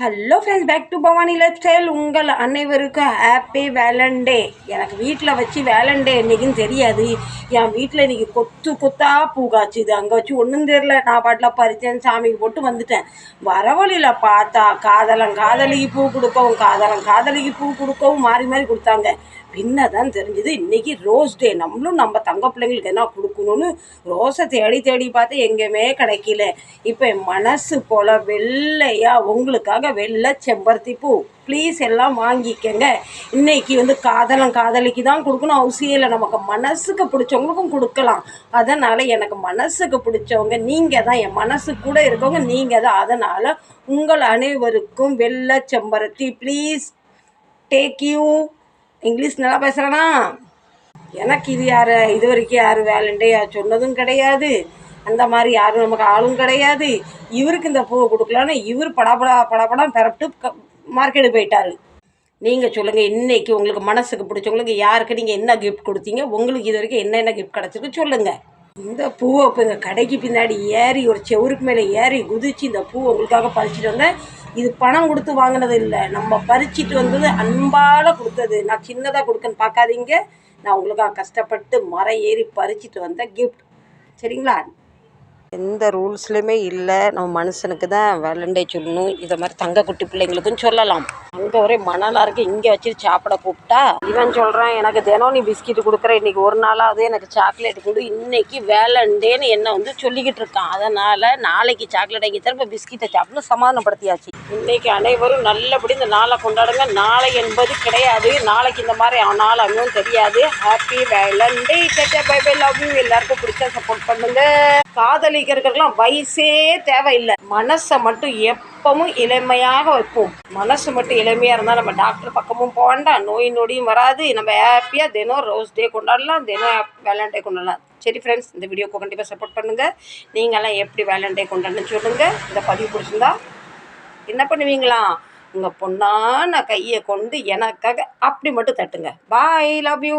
Hello friends back to Bhavani lifestyle உங்கள் அனைவருக்கும் happy வேலண்டே எனக்கு வீட்டில் வச்சு வேலண்டே என்றைக்குன்னு தெரியாது. என் வீட்டில் இன்றைக்கி கொத்து கொத்தா பூ காய்ச்சுது. அங்கே வச்சு ஒன்றும் தெரில நான் பாட்டில் பறித்தேன் சாமிக்கு போட்டு வந்துட்டேன். வரவழியில் பார்த்தா காதலன் காதலிக்கு பூ கொடுக்கவும் காதலன் காதலிக்கு பூ கொடுக்கவும் மாறி மாறி கொடுத்தாங்க. பின்ன தான் தெரிஞ்சுது இன்றைக்கி ரோஸ் டே நம்மளும் நம்ம தங்க பிள்ளைங்களுக்கு என்ன கொடுக்கணும்னு ரோஸை தேடி தேடி பார்த்து எங்கேயுமே கிடைக்கல. இப்போ என் மனசு போல் வெள்ளையாக உங்களுக்காக வெள்ளை செம்பருத்தி பூ. ப்ளீஸ் எல்லாம் வாங்கிக்கங்க. இன்னைக்கு வந்து காதலன் காதலிக்கு தான் கொடுக்கணும். அவசியம் இல்லை. நமக்கு மனசுக்கு பிடிச்சவங்களுக்கும் கொடுக்கலாம். அதனால் எனக்கு மனசுக்கு பிடிச்சவங்க நீங்கள் தான். என் மனசு கூட இருக்கவங்க நீங்கள் தான். அதனால் உங்கள் அனைவருக்கும் வெள்ளை செம்பருத்தி. ப்ளீஸ் டேக் யூ இங்கிலீஷ் நல்லா பேசுகிறேனா எனக்கு இது யார்? இது வரைக்கும் யாரும் வேலண்டே சொன்னதும் கிடையாது. அந்த மாதிரி யாரும் நமக்கு ஆளும் கிடையாது. இவருக்கு இந்த பூவை கொடுக்கலான்னு இவர் படாபடா படபடம் பெறப்பட்டு மார்க்கெட்டு போயிட்டாரு. நீங்கள் சொல்லுங்கள் இன்றைக்கி உங்களுக்கு மனசுக்கு பிடிச்சவங்களுக்கு யாருக்கு நீங்கள் என்ன கிஃப்ட் கொடுத்தீங்க உங்களுக்கு இது வரைக்கும் என்ன என்ன கிஃப்ட் கிடச்சிருக்கு சொல்லுங்கள் இந்த பூவை இப்போ இந்த கடைக்கு பின்னாடி ஏறி ஒரு செவருக்கு மேலே ஏறி குதித்து இந்த பூ உங்களுக்காக பறிச்சுட்டு வந்தேன். இது பணம் கொடுத்து வாங்கினது இல்லை நம்ம பறிச்சிட்டு வந்தது அன்பால் கொடுத்தது. நான் சின்னதாக கொடுக்கன்னு பார்க்காதீங்க. நான் உங்களுக்காக கஷ்டப்பட்டு மரம் ஏறி பறிச்சிட்டு வந்த கிஃப்ட் சரிங்களா? எந்த ரூல்ஸ்லையுமே இல்லை. நம்ம மனுஷனுக்கு தான் வேலண்டே சொல்லணும். இதை மாதிரி தங்க குட்டி பிள்ளைங்களுக்கும் சொல்லலாம். அங்கே ஒரே மணலாக இருக்குது இங்கே வச்சு சாப்பிட கூப்பிட்டா இவன் சொல்கிறான் எனக்கு தினம் நீ பிஸ்கெட் கொடுக்குற. இன்னைக்கு ஒரு நாளாவது எனக்கு சாக்லேட் கொடு. இன்னைக்கு வேலண்டேன்னு என்ன வந்து சொல்லிக்கிட்டு இருக்கான். அதனால் நாளைக்கு சாக்லேட் வாங்கி தர இப்போ பிஸ்கெட்டை சாப்பிட்டு சமாதானப்படுத்தியாச்சு. இன்னைக்கு அனைவரும் நல்லபடி இந்த நாளை கொண்டாடுங்க. நாளை என்பது கிடையாது. நாளைக்கு இந்த மாதிரி நாள் அங்கும் தெரியாது. Happy Valentine bye bye love you எல்லாருக்கும் பிடிச்சா சப்போர்ட் பண்ணுங்க. வைக்கிறதுக்கெல்லாம் வயசே தேவையில்லை. மனசை மட்டும் எப்பவும் இளமையாக வைப்போம். மனசு மட்டும் இளமையாக இருந்தால் நம்ம டாக்டர் பக்கமும் போக வேண்டாம். நோய் நொடியும் வராது. நம்ம ஹாப்பியாக தினம் ரோஸ் டே கொண்டாடலாம். தினம் வேலண்டே கொண்டாடலாம். சரி ஃப்ரெண்ட்ஸ் இந்த வீடியோக்கு கண்டிப்பாக சப்போர்ட் பண்ணுங்கள் நீங்களாம் எப்படி வேலண்டே கொண்டாடணும்னு சொல்லுங்கள் இந்த பதிவு பிடிச்சிருந்தா என்ன பண்ணுவீங்களா? உங்கள் பொண்ணான கையை கொண்டு எனக்காக அப்படி மட்டும் தட்டுங்க. Bye love you